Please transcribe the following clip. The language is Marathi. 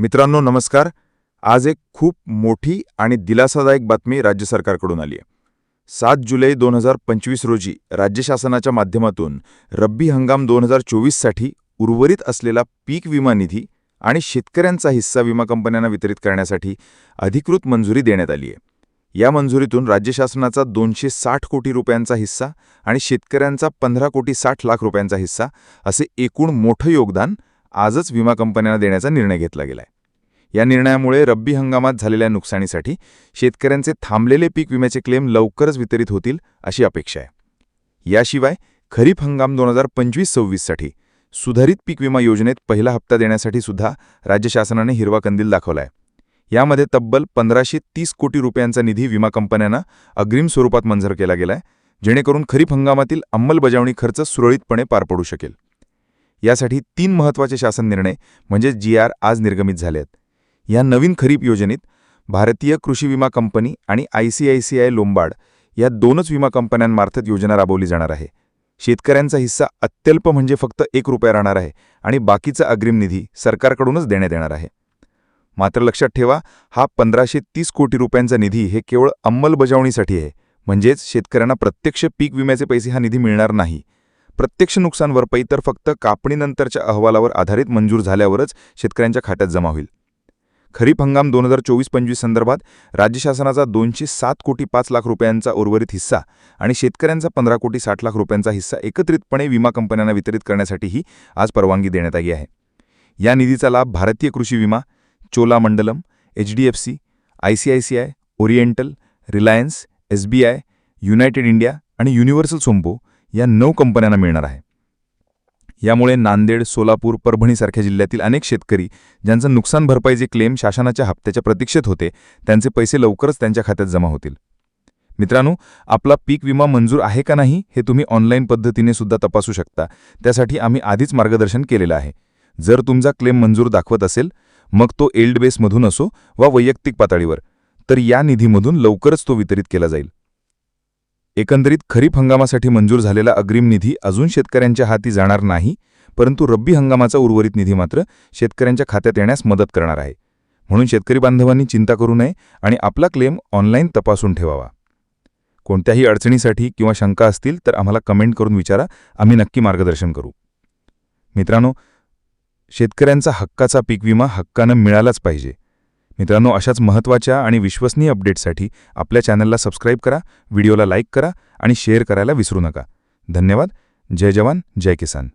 मित्रांनो नमस्कार. आज एक खूप मोठी आणि दिलासादायक बातमी राज्य सरकारकडून आली आहे. सात जुलै दोन हजार पंचवीस रोजी राज्य शासनाच्या माध्यमातून रब्बी हंगाम दोन हजार चोवीससाठी उर्वरित असलेला पीक विमा निधी आणि शेतकऱ्यांचा हिस्सा विमा कंपन्यांना वितरित करण्यासाठी अधिकृत मंजुरी देण्यात आली आहे. या मंजुरीतून राज्य शासनाचा दोनशे साठ कोटी रुपयांचा हिस्सा आणि शेतकऱ्यांचा पंधरा कोटी साठ लाख रुपयांचा हिस्सा असे एकूण मोठं योगदान आजच विमा कंपन्यांना देण्याचा निर्णय घेतला गेलाय. या निर्णयामुळे रब्बी हंगामात झालेल्या नुकसानीसाठी शेतकऱ्यांचे थांबलेले पीक विम्याचे क्लेम लवकरच वितरित होतील अशी अपेक्षा आहे. याशिवाय खरीप हंगाम दोन हजार पंचवीस सव्वीससाठी सुधारित पीक विमा योजनेत पहिला हप्ता देण्यासाठी सुद्धा राज्य शासनाने हिरवा कंदील दाखवलाय. यामध्ये तब्बल पंधराशे तीस कोटी रुपयांचा निधी विमा कंपन्यांना अग्रिम स्वरूपात मंजूर केला गेलाय जेणेकरून खरीप हंगामातील अंमलबजावणी खर्च सुरळीतपणे पार पडू शकेल. यासाठी तीन महत्त्वाचे शासन निर्णय म्हणजे जी आर आज निर्गमित झाले आहेत या नवीन खरीप योजनेत भारतीय कृषी विमा कंपनी आणि I C I C I Lombard या दोनच विमा कंपन्यांमार्फत योजना राबवली जाणार आहे. शेतकऱ्यांचा हिस्सा अत्यल्प म्हणजे फक्त एक रुपया राहणार आहे आणि बाकीचा अग्रिम निधी सरकारकडूनच देण्यात येणार आहे. मात्र लक्षात ठेवा हा पंधराशे तीस कोटी रुपयांचा निधी हे केवळ अंमलबजावणीसाठी आहे. म्हणजेच शेतकऱ्यांना प्रत्यक्ष पीक विम्याचे पैसे हा निधी मिळणार नाही. प्रत्यक्ष नुकसान भरपाई तर फक्त कापणीनंतरच्या अहवालावर आधारित मंजूर झाल्यावरच शेतकऱ्यांच्या खात्यात जमा होईल. खरीप हंगाम दोन हजार चोवीस पंचवीस संदर्भात राज्य शासनाचा दोनशे सात कोटी पाच लाख रुपयांचा उर्वरित हिस्सा आणि शेतकऱ्यांचा पंधरा कोटी साठ लाख रुपयांचा हिस्सा एकत्रितपणे विमा कंपन्यांना वितरित करण्यासाठीही आज परवानगी देण्यात आली आहे. या निधीचा लाभ भारतीय कृषी विमा Cholamandalam H D F C I C I C I Oriental Reliance S B I United India आणि युनिव्हर्सल सोम्पो या नऊ कंपन्यांना मिळणार आहे. यामुळे नांदेड सोलापूर परभणीसारख्या जिल्ह्यातील अनेक शेतकरी ज्यांचं नुकसान भरपाईचे क्लेम शासनाच्या हप्त्याच्या प्रतीक्षेत होते त्यांचे पैसे लवकरच त्यांच्या खात्यात जमा होतील. मित्रांनो आपला पीक विमा मंजूर आहे का नाही हे तुम्ही ऑनलाईन पद्धतीने सुद्धा तपासू शकता. त्यासाठी आम्ही आधीच मार्गदर्शन केलेलं आहे. जर तुमचा क्लेम मंजूर दाखवत असेल मग तो एल्ड बेसमधून असो वा वैयक्तिक पातळीवर तर या निधीमधून लवकरच तो वितरित केला जाईल. एकंदरीत खरीप हंगामासाठी मंजूर झालेला अग्रिम निधी अजून शेतकऱ्यांच्या हाती जाणार नाही परंतु रब्बी हंगामाचा उर्वरित निधी मात्र शेतकऱ्यांच्या खात्यात येण्यास मदत करणार आहे. म्हणून शेतकरी बांधवांनी चिंता करू नये आणि आपला क्लेम ऑनलाईन तपासून ठेवावा. कोणत्याही अडचणीसाठी किंवा शंका असतील तर आम्हाला कमेंट करून विचारा आम्ही नक्की मार्गदर्शन करू. मित्रांनो शेतकऱ्यांचा हक्काचा पीक विमा हक्कानं मिळालाच पाहिजे. मित्रांनो अशाच महत्त्वाच्या आणि विश्वसनीय अपडेट्ससाठी आपल्या चॅनलला सबस्क्राईब करा व्हिडिओला लाईक करा आणि शेअर करायला विसरू नका. धन्यवाद. जय जवान जय किसान.